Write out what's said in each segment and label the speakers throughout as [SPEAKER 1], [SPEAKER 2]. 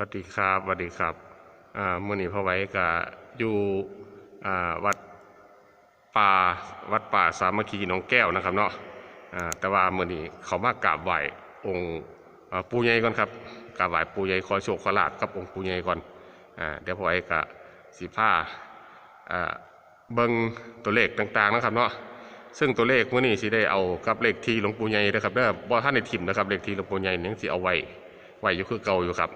[SPEAKER 1] วัสดีครับสวัสดีครับอ่ามื่อนี้พ่อไว้กับอยู่อ่าวัดป่าวัดป่าสามัคคีหนองแก้วนะครับเนาะอ่าแต่ว่ามื่อนี้เขามากราบไหว้องค์ปู่ใหญ่ก่อนครับกราบไหว้ปู่ใหญ่ขอโชคขอลาบกับองค์ปู่ใหญ่ก่อนอ่าเดี๋ยวพ่อไว้กับสีผ้าอ่าเบิ่งตัวเลขต่างๆนะครับเนาะซึ่งตัวเลขมื่อนี้สิได้เอากับเลขที่หลวงปู่ใหญ่นะครับเด้อบ่ท่านในถิ่มนะครับเลขที่หลวงปู่ใหญ่นี่ยสิเอาไว้ไว้อยู่คือเก่าอยู่ครับ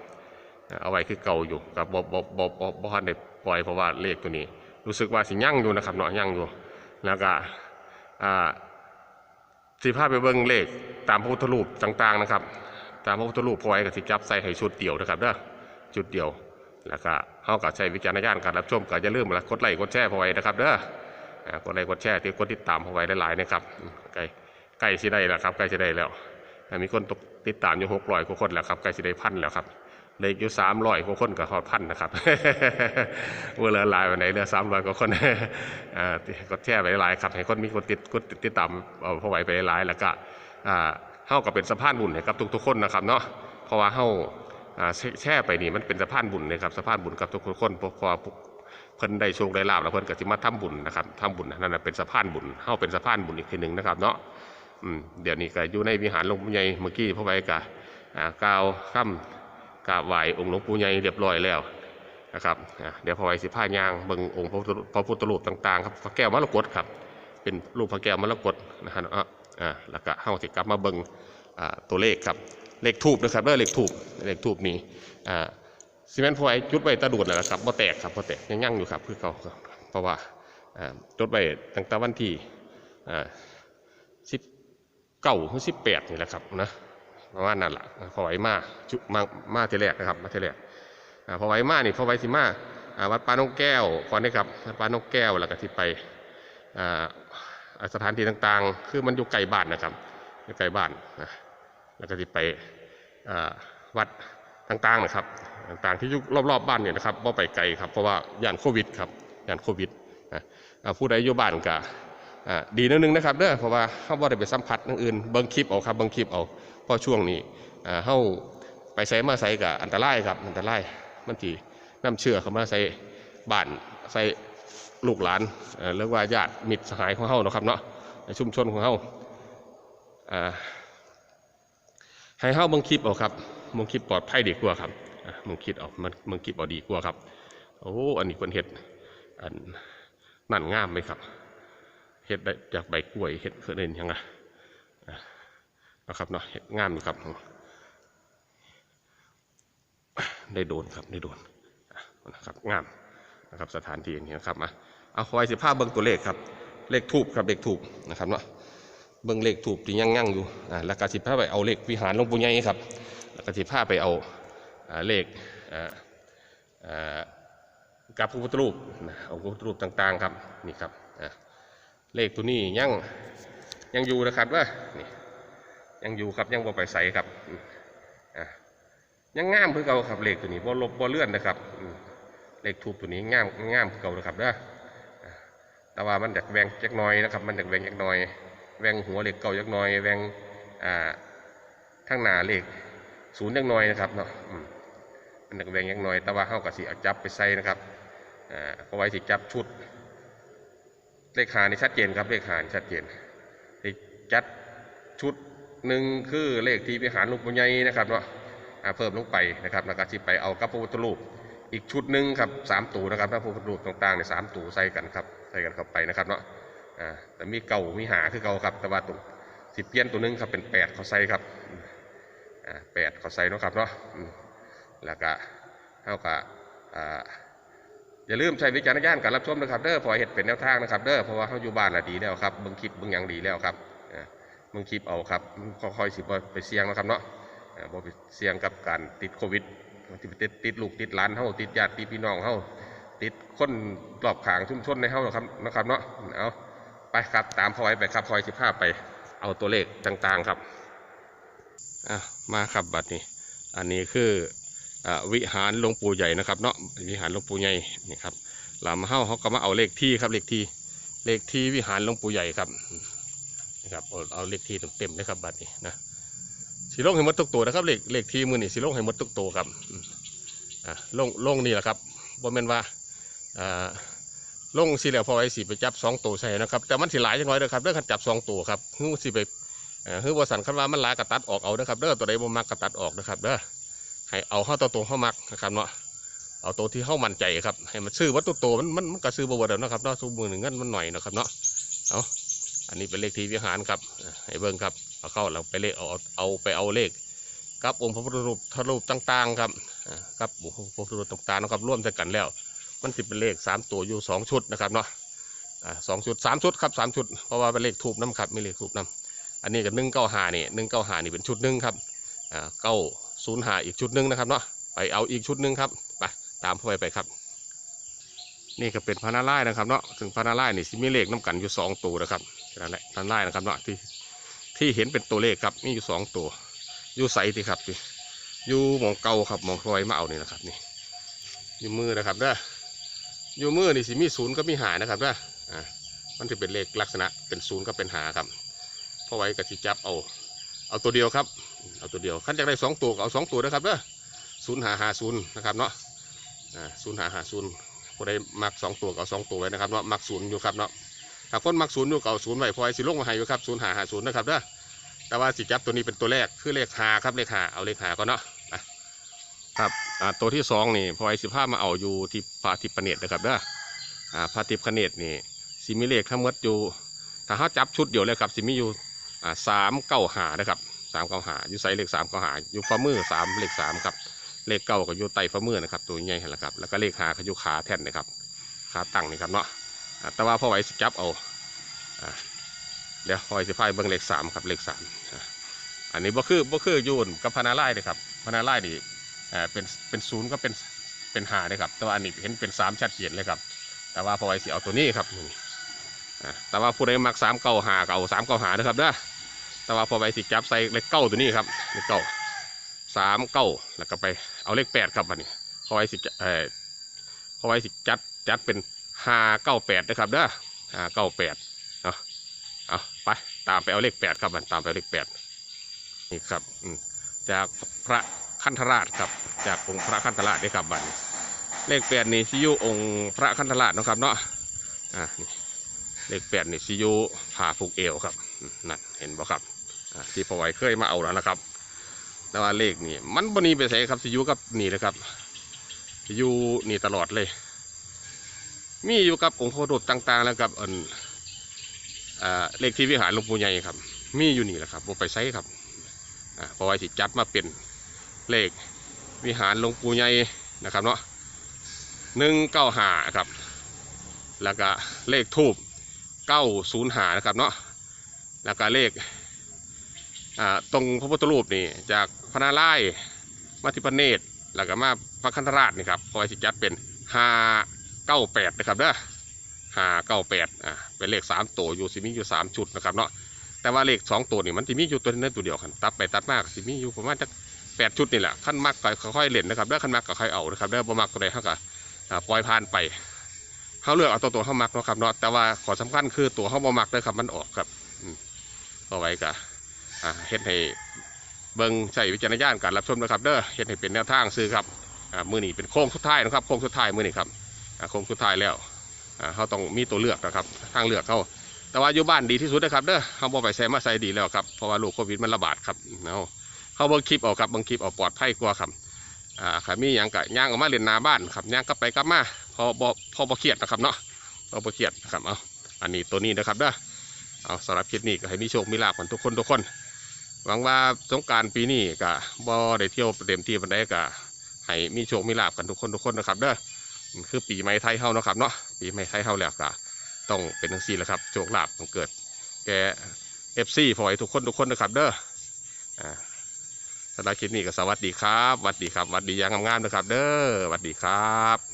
[SPEAKER 1] เอาไว้คือเก่าอยู่กับบ่บ่บ่บ่บ่ทันได้ปล่อยเพราะว่าเลขตัวนี้ รู้สึกว่าสิยั่งอยู่นะครับเนาะยั่งอยู่แล้วก็อ่าสิพาไปเบิ่งเลขตามพระพุทธรูปต่างๆนะครับ ตามพระพุทธรูปพอไว้ก็สิจับใส่ให้ชุดเดียวนะครับเด้อชุดเดียวแล้วก็เฮาก็ใช้วิจารณญาณการรับชมก็อย่าลืมละกดไลค์กดแชร์พอไว้นะครับเด้อกดไลค์กดแชร์ที่กดติดตามพอไว้หลายๆนะครับใกล้ใกล้สิได้แล้วครับใกล้สิได้แล้วมีคนติดตามอยู่600กว่าคนแล้วครับใกล้สิได้พันแล้วครับ เหล็กอยู่สามร้อยกว่าคนกับหอดพันนะครับเมื่อลือหลายวันไหนเหลือสามร้อยกว่าคนอ่าก็แช่ไปหลายครับให้คนมีคนติดกดติดตามเอาพอไหวไปหลายแล้วก็อ่าเฮากับเป็นสะพานบุญให้กับทุกๆคนนะครับเนาะเพราะว่าเฮาอ่าแช่ไปนี่มันเป็นสะพานบุญนะครับสะพานบุญกับทุกๆคนเพราะเพราะว่าเพิ่นได้โชคได้ลาบแล้วเพิ่นก็สิมาทำบุญนะครับทำบุญนั่นน่ะเป็นสะพานบุญเฮาเป็นสะพานบุญอีกทีหนึ่งนะครับเนาะอืมเดี๋ยวนี้ก็อยู่ในวิหารหลวงปู่ใหญ่เมื่อกี้พอไหวก็อ่ากาวค่ำ กราบไหว้องค์หลวงปู่ใหญ่เรียบร้อยแล้วนะครับเดี๋ยวพอไว้สิผ้ายางเบิ่งองค์พระพุทธพระพุทธรูปต่างๆครับพระแก้วมรกตครับ เป็นรูปพระแก้วมรกตนะฮะอ่าแล้วก็เฮาสิกลับมาเบิ่งตัวเลขครับเลขทูบนะครับเด้อเลขทูบเลขทูบนี้อ่าซีเมนต์พอไว้จุดไว้ตะดูดแล้วนะครับบ่แตกครับบ่แตกยังยั่งอยู่ครับคือเก่าเพราะว่าอ่าจุดไว้ตั้งแต่วันที่อ่าสิบเก้าถึงสิบแปดนี่แหละครับนะ ปราะมานั้นแหละพอไหวมาจุมามาทีแรกนะครับมาเทีแรกพอไหวมากนี่พอไหวสิมาอ่าวัดปานกแก้วก่อนนี่ครับวัดป่านกแก้วแล้วก็ที่ไปอ่าอ่าสถานที่ต่างๆ คือมันอยู่ไกลบ้านนะครับอยู่ไกลบ้านนะแล้วก็ที่ไปวัดต่างๆนะครับ ต่างๆที่อยู่รอบๆบ้านเนี่ยนะครับว่าไปไกลครับเพราะว่าย่านโควิดครับย่านโควิดนะผู้ใดอยู่บ้านก็ ดีนิดนึงนะครับเด้อเพราะว่าเขาบ่ได้ไปสัมผัสอย่างอื่นเบิ่งคลิปเอาครับเบิ่งคลิปเอาเพราะช่วงนี้อ่าเฮาไปใส่มาใส่กับอันตรายครับอันตรายมันทีน้ำเชื่อเข้ามาใส่บ้านใส่ลูกหลานเอ่อเรียกว่าญาติมิตรสหายของเฮาเนาะครับเนาะในชุมชนของเฮาให้เฮาเบิ่งคลิปเอาครับเบิ่งคลิปปลอดภัยดีกว่าครับเบิ่งคลิปเอามันเบิ่งคลิปเอาดีกว่าครับ โอ้ อันนี้เพิ่นเฮ็ดอันนั่นงามไหมครับ เฮ็ดได้จากใบกล้วยเฮ็ดเพิ่นเอิ้นยังไงนะครับเนาะเห็ดงามอยู่ครับ ได้โดนครับได้โดนนะครับงามนะครับสถานที่นี้นะครับมาเอาไว้สิภาพเบิ้งตัวเลขครับ เลขทูบครับเลขทูบนะครับเนาะเบิ้งเลขทูบที่ยังยั่งอยู่อ่าแล้วก็สิภาไปเอาเลขวิหารหลวงปู่ใหญ่ครับแล้วก็สิภาไปเอาอ่าเลขอ่ากับพระพุทธรูปนะเอาพระพุทธรูปต่าง ๆ ครับนี่ครับอ่า เลขตัวนี้ยังยังอยู่นะครับว่านี่ยังอยู่ครับยังบ่ไปใส่ครับอะยังงามคือเก่าครับเลขตัวนี้บ่ลบบ่เลื่อนนะครับเลขทูบตัวนี้งามงามคือเก่านะครับเด้ออะแต่ว่ามันจากแหวงจักน้อยนะครับ มันจากแหวงจักน้อยแหวงหัวเลขเก่าจักน้อยแหวงอ่าข้างหน้าเลขศูนย์จักน้อยนะครับเนาะมันจากแหวงจักน้อย แต่ว่าเฮาก็สิเอาจับไปใส่นะครับอ่าเพราไว้สิจับชุด เลขหานี่ชัดเจนครับเลขหานี่ชัดเจนสิจัดชุดหนึ่งคือเลขที่วิหารหลวงปู่ใหญ่นะครับเนาะเพิ่มลงไปนะครับแล้วก็ที่ไปเอากับพระพุทธรูปอีกชุดหนึ่งครับสามตูนะครับพระพุทธรูปต่างๆในสามตูใส่กันครับใส่กันเข้าไปนะครับเนาะแต่มีเก่ามีหาคือเก่าครับ แต่ว่าตัวสิเปลี่ยนตัวหนึงครับเป็นแปดเขาใส่ครับแปดเขาใส่เนาะครับเนาะแล้วก็เท่ากับ อย่าลืมใช้วิจารณญาณการรับชมนะครับเด้อพอเห็ดเป็นแนวทางนะครับเด้อเพราะว่าเขาอยู่บ้านละดีแล้วครับเบิ่งคลิปเบิ่งอย่างดีแล้วครับมึงคลิปเอาครับค่อยๆสิบไปเสี่ยงนะครับเนาะบ่ไปเสี่ยงกับการติดโควิดติดติดลูกติดหลานเฮาติดญาติติดพี่น้องเฮาติดคนรอบขางชุมชนในเฮานะครับนะครับเนาะเอาไปครับตามพอไว้ไปครับพอยสิพาไปเอาตัวเลขต่างๆครับอะมาครับบัดนี้ อันนี้คือ วิหารหลวงปู่ใหญ่นะครับเนาะวิหารหลวงปู่ใหญ่นี่ครับลามเฮ้าเขาก็มาเอาเลขที่ครับเลขที่เลขที่วิหารหลวงปู่ใหญ่ครับนะครับเอาเอาเลขที่เต็มๆเลยครับบัตรนี้นะสีลงให้หมดทุกตัวนะครับเลขเลขที่มือนี่สีลงให้หมดทุกตัวครับอ่าลงลงนี่แหละครับบ่แม่นว่าอ่าลงสิแล้วพอไว้สิไปจับสองตัวใส่นะครับแต่มันสิหลายจังน้อยเด้อครับเด้อคันจับสองตัวครับฮู้สิไปเอ่อฮื้อบ่สันคันว่ามันหลายก็ตัดออกเอาเด้อครับเด้อตัวใดบ่มักก็ตัดออกนะครับเด้อ ให้เอาข้าตัวตัวเข้ามักนะครับเนาะเอาตัวที่เข้ามันใจครับให้มันซื้อวัตถุโตวมันมันมันก็ซื้อบ่เบิดแล้วนะครับเนาะซุมือหนึ่งเงินมันหน่อยนะครับเนาะเอาอันนี้เป็นเลขที่วิหารครับให้เบิ่งครับเอาเข้าเราไปเลขเอาเอาไปเอาเลขกับองค์พระพุทธรูปทรูปต่าง ๆ ครับอ่ากับองค์พระพุทธรูปต่างๆนะครับร่วมกันแล้ว มันสิดเป็นเลขสามตัวอยู่สองชุดนะครับเนาะอ่าสองชุดสามชุดครับสามชุดเพราะว่าเป็นเลขทูบน้ำครับไม่เลขทูบน้ำอันนี้กับหนึ่งเก้าหานี่หนึ่งเก้าหานี่เป็นชุดหนึ่งครับเก้า ศูนย์หาอีกชุดหนึ่งนะครับเนาะไปเอาอีกชุดหนึ่งครับไปตามเข้าไปไปครับ นี่ก็เป็นพระนาไล่นะครับเนาะถึงพระนาไล่นี่สิมีเลขน้ำกันอยู่สองตัวนะครับนั่นแหละพระนาไล่นะครับเนาะที่ที่เห็นเป็นตัวเลขครับมีอยู่สองตัวอยู่ใสที่ครับที่อยู่มองเก่าครับมองคอยมาเอานี่นะครับนี่อยู่มือนะครับเด้ออยู่มือนี่สิมีศูนย์ก็มีหานะครับเด้ออ่ามันจะเป็นเลขลักษณะเป็นศูนย์ก็เป็นหาครับเพราะไว้กับที่จับเอา เอาตัวเดียวครับ เอาตัวเดียวขั้นจะได้สองตัวก็เอาสองตัวนะครับเด้อศูนย์หาหาศูนย์นะครับเนาะอ่าศูนย์หาหาศูนย์ผู้ใดมักสองตัวก็เอาสองตัวไว้นะครับเนาะมักศูนย์อยู่ครับเนาะถ้าคนมักศูนย์อยู่ก็เอาศูนย์ไว้พอไอ้สิลงมาให้อยู่ครับศูนย์หาหาศูนย์นะครับเด้อแต่ว่าสิจับตัวนี้เป็นตัวแรกคือเลขหาครับเลขหาเอาเลขหาก็เนาะครับอ่าตัวที่สองนี่พอไอสิบห้ามาเอาอยู่ที่พระทิพเนตรนะครับเด้ออ่าพระทิพเนตรนี่สิมีเลขทั้งหมดอยู่ถ้าเขาจับชุดเดียวเลยครับสิมีอยู่อ่าสามเก้าหานะครับ สามเก้าหาอยู่ใส่เลขสามเก้าหาอยู่ฝ่ามือสามเลขสามครับ เลขเก้าก็อยู่ไตฝ่ามือนะครับตัวใหญ่เห็นล้วครับแล้วก็เลขหาก็อยู่ขาแท่นนะครับขาตั้งนี่ครับเนาะแต่ว่าพ่อไว้สจับเอาเดี๋ยวคอยสิพายเบิ่งเลขสามครับเลขสามอันนี้บ่คือบ่คือยูนกับพนาไล่เลยครับพนาไล่นี่เอ่อเป็นเป็นศูนย์ก็เป็นเป็นหาเลยครับแต่ว่าอันนี้เห็นเป็นสามชัดเจนเลยครับ แต่ว่าพ่อไว้สิเอาตัวนี้ครับอะแต่ว่าผู้ใดมักสามเก้าหาเก้าสามเก้าหานะครับเด้อ แต่ว่าพอไว้สิจับใส่เลขเก้าตัวนี้ครับเลขเก้าสามเก้าแล้วก็ไปเอาเลขแปดครับอันนี้พอไว้สิเอ่อพอไว้สิจัดจัดเป็นห้าเก้าแปดนะครับเด้อห้าเก้าแปดเนาะเอาไปตามไปเอาเลขแปดครับมันตามไปเอาเลขแปดนี่ครับอืจากพระคันธราชครับ จากองค์พระคันธราชนี่ครับบันเลขแปดนี่ซิยูองค์พระคันธราชนะครับเนาะอ่าเลขแปดนี่ซิยูผ่าผูกเอวครับนั่นเห็นบ่ครับ ที่พอไว้เคยมาเอาแล้วนะครับ แต่ว่าเลขนี่มันบนีไปใส่ครับซิอยูกับนี่นะครับซิอยูนี่ตลอดเลย มีอยู่กับองค์พระรูปต่าง ๆ แล้วกับอันอ่าเลขที่วิหารหลวงปู่ใหญ่ครับ มีอยู่นี่แหละครับบ่ไปไซครับอ่าเพราะว่าสิจัดมาเป็นเลขวิหารหลวงปู่ใหญ่นะครับเนาะหนึ่งเก้าหาครับ แล้วก็เลขทูบเก้าศูนย์หานะครับเนาะแล้วก็เลข ตรงพระพุทธรูปนี่จากพนาไล่มาทิพเนตรแล้วก็มาพระคันธราชนี่ครับเพราะว่าสิจัดเป็นห้าเก้าแปดนะครับเด้อห้าเก้าแปดอ่าเป็นเลขสามตัวอยู่สิมีอยู่สามชุดนะครับเนาะแต่ว่าเลขสองตัวนี่มันสิมีอยู่ตัวนั้นตัวเดียวกันตัดไปตัดมากสิมีอยู่ประมาณจักแปดชุดนี่แหละขั้นมากก็ค่อยๆเล่นนะครับแล้วขั้นมากก็ค่อยเอานะครับแล้วบ่มากตัวใดเท่ากับอ่าปล่อยผ่านไปเขาเลือกเอาตัวตัวเขามักเนาะครับเนาะแต่ว่าขอสำคัญคือตัวเขาบ่มักเลยครับมันออกครับอืมก็ไว้กะอ่า เฮ็ดให้เบิ่งใช้วิจารณญาณการรับชมนะครับเด้อเฮ็ดให้เป็นแนวทางซื้อครับมือนี้เป็นโค้งสุดท้ายนะครับโค้งสุดท้ายมือนี้ครับโค้งสุดท้ายแล้วเขาต้องมีตัวเลือกนะครับทางเลือกเขาแต่ว่าอยู่บ้านดีที่สุดนะครับเด้อเขาบอกไปใส่มาใส่ดีแล้วครับเพราะว่าโรคโควิดมันระบาดครับเนาะเขาเบิ่งคลิปเอาครับเบิ่งคลิปเอาปลอดภัยกว่าครับอ่าขามีอย่างกะย่างออกมาเล่นนาบ้านครับย่างกลับไปกลับมาพอบ่พอบ่เครียดนะครับเนาะพอบ่เครียดนะครับเอาอันนี้ตัวนี้นะครับเด้อเอาสำหรับคลิปนี้ก็ให้มีโชคมีลาภกันทุกคนทุกคน หวังว่าสงการปีนี้ก็บ่ได้เที่ยวเต็มที่ปานใดก็ให้มีโชคมีลาภกันทุกคนทุกคนนะครับ เด้อคือปีใหม่ไทยเฮานะครับเนาะปีใหม่ไทยเฮาแล้วก็ต้องเป็นทั้งสี่แหละครับโชคลาภต้องเกิด แกเอฟซีพอให้ทุกคนทุกคนนะครับ เด้ออ่าสำหรับคลิปนี้ก็สวัสดีครับสวัสดีครับสวัสดีอยังงามๆนะครับ เด้อสวัสดีครับ